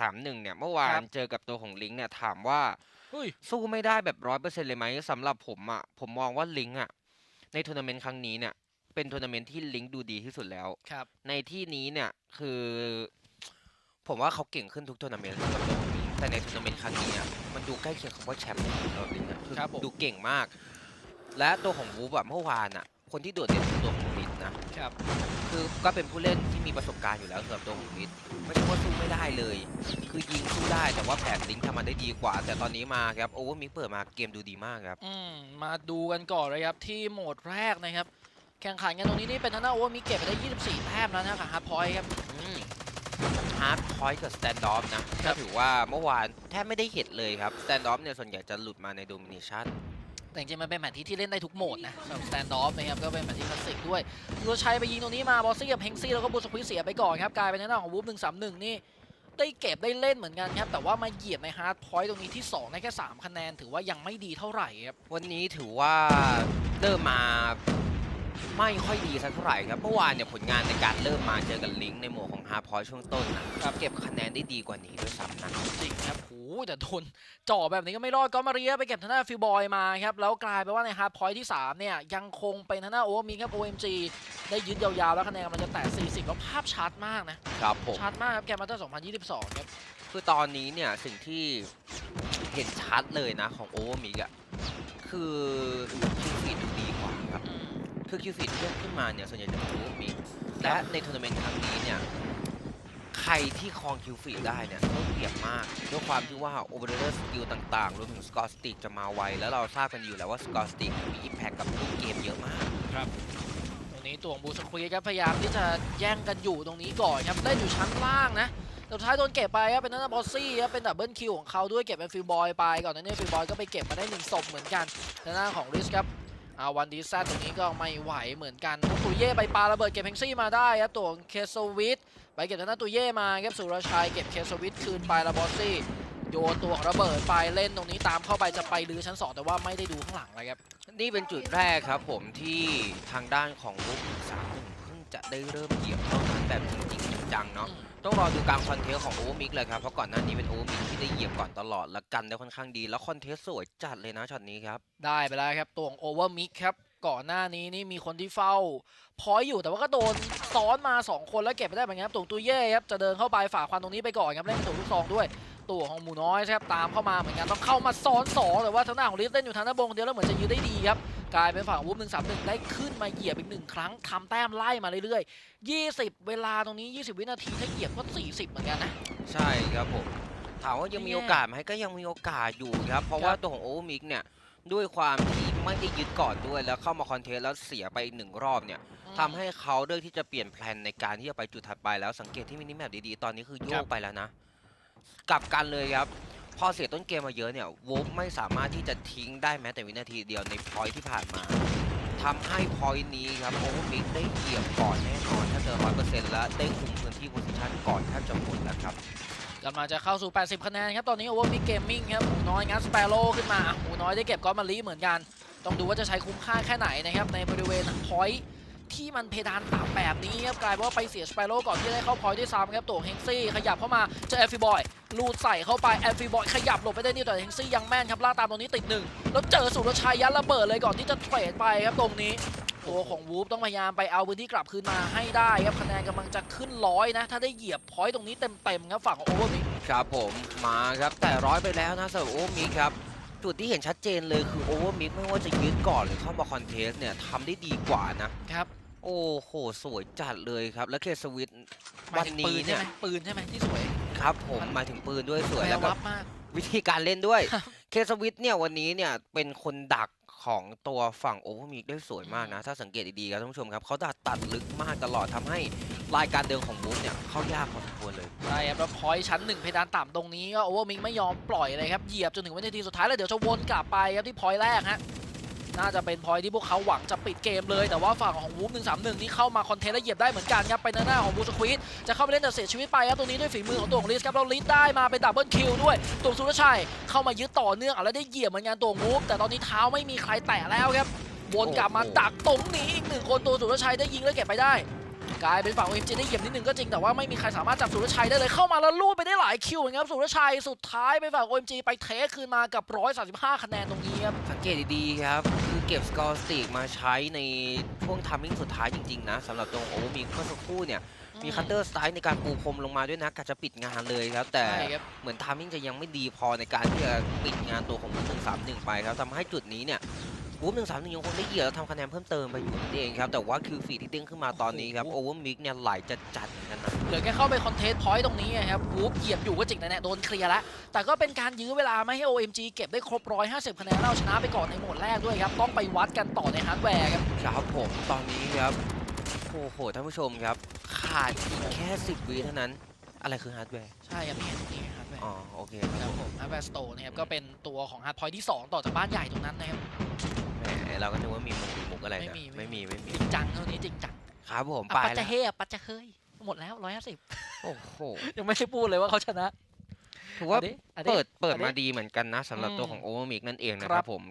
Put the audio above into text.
สามหนึ่งเนี่ยเมื่อวาครันบเจอกับตัวของลิงก์เนี่ยถามว่าเฮ้ยสู้ไม่ได้แบบร้อยเปอร์เซ็นต์เลยไหมสำหรับผมอะผมมองว่าลิงก์อะในทัวร์นาเมนต์ครั้งนี้เนี่ย เป็นทัวร์นาเมนต์ที่ลิงก์ดูดีที่สุดแล้วครับ ในที่นี้เนี่ยคือ ผมว่าเขาเก่งขึ้นทุกทัวร์นาเมนต์สำหรับตัวของลิงก์แต่ในทัวร์นาเมนต์ครั้งนี้อะมันดูใกล้เคียงคำว่าแชมป์สำหรับลิงก์อะคือครับผมดูเก่งมาก และตัวของวูฟอะเมื่อวานอะคนที่โดดเด่นคือตัวของลิ นนะครับ คือก็เป็นผู้เล่นที่มีประสบการณ์อยู่แล้วสำหรับตัวของลินไม่ใช่ว่าสู้ไม่ได้เลย คือยิงสู้ได้แต่ว่าแผนลิงก์ทำมันได้ดีกว่า แต่ตอนนี้มาครับโอเวอร์มิกเปิดมาเกมดูดีมากครับ อืมมาดูกันก่อนเลยครับที่โหมดแรกนะครับ แข่งขันกันตรงนี้นี่เป็นทางด้านโอเวอร์มิกเก็บไปได้ 24 แต้มแล้วนะครับฮาร์ดพอยต์ครับฮาร์ดพอยต์กับสแตนด์ออฟนะครัก็บถือว่าเมื่อวานแทบไม่ได้เห็นเลยครับสแตนด์ออฟเนี่ยส่วนใหญ่จะหลุดมาในโดมิเนชัน แต่จริงๆมันเป็นแมตช์ที่ที่เล่นได้ทุกโหมดนะสำหรับสแตนด์ออฟนะครับก็เป็นแมตช์ที่คลาสสิกด้วยโรชัยไปยิงตรงนี้มาบอสซี่กับเฮงซี่แล้วก็บูสควิสเสียไปก่อนครับกลายเป็นทางด้าของวูฟหนึ่งสามหนี่ได้เก็บได้เล่นเหมือนกันครับ แต่ว่ามาเหยียบในฮาร์ดพอยต์ตรงนี้ที่ 2 ได้แค่ 3 คะแนน ถือว่ายังไม่ดีเท่าไหร่ครับ วันนี้ถือว่าเริ่มมา ไม่ค่อยดีสักเท่าไหร่ครับเมื่อวานเนี่ยผลงานในการเริ่มมาเจอกับลิงก์ในหมวดของฮาร์พอยช่วงต้นนะครับเก็บคะแนนได้ดีกว่านี้ด้วยซ้ำนะจริงครับโหแต่โดนจ่อแบบนี้ก็ไม่รอดก็มาเรียไปเก็บทางด้านฟิลบอยมาครับแล้วกลายเป็นว่าในฮาร์ดพอยต์ที่3เนี่ยยังคงเป็นทางด้านโอเวอร์มีครับ OMG ได้ยึดยาวๆแล้วคะแนนมันจะแตะ40แล้วภาพชัดมากนะครับผมชัดมากครับแกมมาเตอร์2022ครับคือตอนนี้เนี่ยสิ่งที่เห็นชัดเลยนะของโอเวอร์มิกอะคือคิวฟีดดู คือคิวฟีดที่เล่นขึ้นมาเนี่ยส่วนใหญ่จะเป็นโอเวอร์มิกและในทัวร์นาเมนต์ครั้งนี้เนี่ยใครที่ครองคิวฟีดได้เนี่ยต้องเปรียบมากด้วยความที่ว่าโอเวอร์เดอร์สกิลต่างๆ รวมถึงสกอร์สติกจะมาไว แล้วเราทราบกันอยู่แล้วว่าสกอร์สติกมีอิมแพคกับลูกเกมเยอะมากตรงนี้ตัวของบูสควีครับพยายามที่จะแย่งกันอยู่ตรงนี้ก่อนครับเล่นอยู่ชั้นล่างนะแต่สุดท้ายโดนเก็บไปครับเป็นนันบอสซี่ครับเป็นดับเบิลคิวของเขาด้วยเก็บเป็นฟิลบอยไปก่อนหนั้านเนี่ยฟิลบอยก็ไปเก็บมาได้หนึ่งศพเหมือนกันทางด้านของริสครับ อาวันดีแซตตรงนี้ก็ไม่ไหวเหมือนกันตุเย่ไปปาระเบิดเก็บเพงซี่มาได้ครับตัวเคโซวิทไปเก็บทางด้านตุเย่มาครับสุรชัยเก็บเคโซวิทคืนไปละบอสซี่โยนตัวระเบิดไปเล่นตรงนี้ตามเข้าไปจะไปลื้อชั้นสองแต่ว่าไม่ได้ดูข้างหลังเลยครับ นี่เป็นจุดแรกครับผมที่ทางด้านของลุกสามหนึ่ง จะได้เริ่มเหยียบเท่านั้นแบบจริงๆจังๆเนาะต้องรอดูการคอนเทสต์ของโอเวอร์มิกเลยครับเพราะก่อนหน้านี้เป็นโอเวอร์มิกที่ได้เหยียบก่อนตลอดและกันได้ค่อนข้างดีแล้วคอนเทสต์สวยจัดเลยนะช็อตนี้ครับได้ไปแล้วครับตัวของโอเวอร์มิกครับก่อนหน้านี้นี่มีคนที่เฝ้า พอยต์อยู่แต่ว่าก็โดนซ้อนมา 2 คนแล้วเก็บไปได้เหมือนกันครับตัวตุยเย่ครับจะเดินเข้าไปฝ่าควันตรงนี้ไปก่อนครับเล่นเป็นตัวลูกซองด้วยตัวของหมูน้อยครับตามเข้ามาเหมือนกันต้องเข้ามาซ้อนสองแต่ว่าทางด้านของลิสเล่นอยู่ทางด้านบนคนเดียวแล้วเหมือนจะยื้อได้ดีครับ กลายเป็นฝั่งวูฟหนึ่งสามหนึ่งได้ขึ้นมาเหยียบอีกหนึ่งครั้งทำแต้มไล่มาเรื่อยๆ20เวลาตรงนี้20วินาทีถ้าเหยียบก็40เหมือนกันนะ ใช่ครับผมถามว่ายังไม่มีแย่โอกาสไหมก็ยังมีโอกาสอยู่ครับ เพราะว่าตัวของโอเวอร์มิกเนี่ยด้วยความที่ไม่ได้ยึดก่อนด้วยแล้วเข้ามาคอนเทสต์แล้วเสียไปอีกหนึ่งรอบเนี่ยทำให้เขาเลือกที่จะเปลี่ยนแผนในการที่จะไปจุดถัดไปแล้วสังเกตที่มินิแมปดีๆ ตอนนี้คือโยครักบไปแล้วนะ กลับกันเลยครับ พอเสียต้นเกมมาเยอะเนี่ยวูฟไม่สามารถที่จะทิ้งได้แม้แต่วินาทีเดียวในพอยที่ผ่านมาทำให้พอยนี้ครับโอเวอร์มิกได้เหยียบก่อนแน่นอนถ้าเจอร้อยเปอร์เซ็นต์แล้วได้คุมพื้นที่โพซิชันก่อนแทบจะหมดแล้วครับกำลังจะเข้าสู่ 80 คะแนนครับ ตอนนี้โอเวอร์มิกเกมมิ่งครับหมูน้อยงัดสเปโร่ขึ้นมาหมูน้อยได้เก็บก้อนมาลีเหมือนกัน ต้องดูว่าจะใช้คุ้มค่าแค่ไหนนะครับในบริเวณพอยต์ ที่มันเพดานต่ำแบบนี้ครับกลายเป็นว่าไปเสียสเปโร่ก่อนที่จะได้เข้าพอยต์ด้วยซ้ำครับตัวเฮงซี่ขยับเข้ามาเจอแอฟฟิบอยลูดใส่เข้าไปแอฟฟิบอยขยับหลบไปได้นิดแต่เฮงซี่ยังแม่นครับลากตามตรงนี้ติดหนึ่งแล้วเจอสุรชัยยัดระเบิดเลยก่อนที่จะเทรดไปครับตรงนี้ตัวของวูฟต้องพยายามไปเอาพื้นที่กลับคืนมาให้ได้ครับคะแนนกำลังจะขึ้นร้อยนะ ถ้าได้เหยียบพอยต์ตรงนี้เต็มๆครับฝั่งของโอเวอร์มิกครับผมมาครับแต่ร้อยไปแล้วนะสำหรับโอเวอร์มิกครับจุดที่เห็นชัดเจนเลยคือโอเวอร์มิกไม่ว่าจะยึดก่อนหรือเข้ามาคอนเทสต์เนี่ยทำได้ดีกว่านะครับ โอ้โห สวยจัดเลยครับ แล้วเคสวิตหมาวัยนถึงนี้ปืนใช่เนี่ยไหมปืนใช่ไหมที่สวยครับผมมันหมายถึงปืนด้วยสวยแวแล้ววก็วับมากวิธีการเล่นด้วยครับเคสวิตเนี่ยวันนี้เนี่ยเป็นคนดักของตัวฝั่งโอเวอร์มิกได้สวยมากนะ ถ้าสังเกตดีๆครับท่านผู้ชมครับเขาดักตัดลึกมากตลอดทำให้รายการเดินของบูฟเนี่ยเข้ายากพอสมควรเลยใช่ครับแล้วพอยต์ชั้นหนึ่งเพดานต่ำตรงนี้ก็โอเวอร์มิกไม่ยอมปล่อยเลยครับเหยียบจนถึงวินาทีสุดท้ายแล้วเดี๋ยวจะวนกลับไปครับที่พอยต์แรกฮะ น่าจะเป็นพอยที่พวกเขาหวังจะปิดเกมเลย แต่ว่าฝั่งของวูฟหนึ่งสามหนึ่งนี่เข้ามาคอนเทนต์และเหยียบได้เหมือนกันครับ ไปหน้าของบูสควิดจะเข้าไปเล่นแต่เสียชีวิตไปครับ ตรงนี้ด้วยฝีมือของตัวของลิสครับเราลิสได้มาเป็นดับเบิลคิวด้วย ตัวสุรชัยเข้ามายึดต่อเนื่องแล้วได้เหยียบเหมือนกันตัววูฟแต่ตอนนี้เท้าไม่มีใครแตะแล้วครับวนกลับมาดักตรงนี้อีกหนึ่งคนตัวสุรชัยได้ยิงแล้วเก็บไปได้ กลายเป็นฝั่ง OMG ได้เหยียบนิดนึงก็จริงแต่ว่าไม่มีใครสามารถจับสุรชัยได้เลยเข้ามาแล้วลูดไปได้หลายคิวเหมือนกันครับสุรชัยสุดท้ายไปฝั่ง OMG ไปเทคคืนมากับ 135 คะแนนตรงนี้ครับสังเกตดีๆครับคือเก็บสกอร์สติกมาใช้ในช่วงทามมิ่งสุดท้ายจริงๆนะสำหรับตรงโอเวอร์มิกเมื่อสักครู่เนี่ยมีคัตเตอร์สไตล์ในการปูพรมลงมาด้วยนะกะจะปิดงานเลยครับ แต่ใช่ครับเหมือนทามมิ่งจะยังไม่ดีพอในการที่จะปิดงานตัวของวุ้น131ไปครับทำให้จุดนี้เนี่ย วุ้น131ยังคงได้เหยียบแล้วทำคะแนนเพิ่มเติมไปอยู่นั่นเองครับ แต่ว่าคิวฟีที่เด้งขึ้นมาตอนนี้ครับโอเวอร์มิกเนี่ยไหลจะจัดเหมือนกันนะ เหลือแค่เข้าไปคอนเทสต์พอยต์ตรงนี้อะครับวูฟเหยียบอยู่ก็จริงนะเนี่ยโดนเคลียร์แล้ว แต่ก็เป็นการยื้อเวลาไม่ให้ OMG เก็บได้ครบ 150 คะแนนแล้วเอาชนะไปก่อนในโหมดแรกด้วยครับ ต้องไปวัดกันต่อในฮาร์ดแวร์ครับ ครับผมตอนนี้ครับ โอ้โหท่านผู้ชมครับ ขาดอีกแค่ 10วิเท่านั้น อะไรคือฮาร์ดแวร์ ใช่ครับนี่นี่ฮาร์ดแวร์อ๋อโอเคครับผมฮาร์ดแวร์สโตร์นะครับก็เป็นตัวของฮาร์ดพอยต์ที่ 2 ต่อจากบ้านใหญ่ตรงนั้นนะครับ แหมเราก็นึกว่ามีมุกมีมุกอะไรนะไม่มีไม่มีไม่มีจริงจังเท่านี้จริงจังครับผมอะไปปัจแล้จะวเฮอะปัจจะเคยหมดแล้ว150โอ้โหยังไม่ได้พูดเลยว่าเขาชนะถือว่า อันนี้อันนี้ เปิดเปิดอันนี้มาดีเหมือนกันนะสำหรับตัวอืมของโอเวอร์มิกนั่นเองนะคครัรับบผม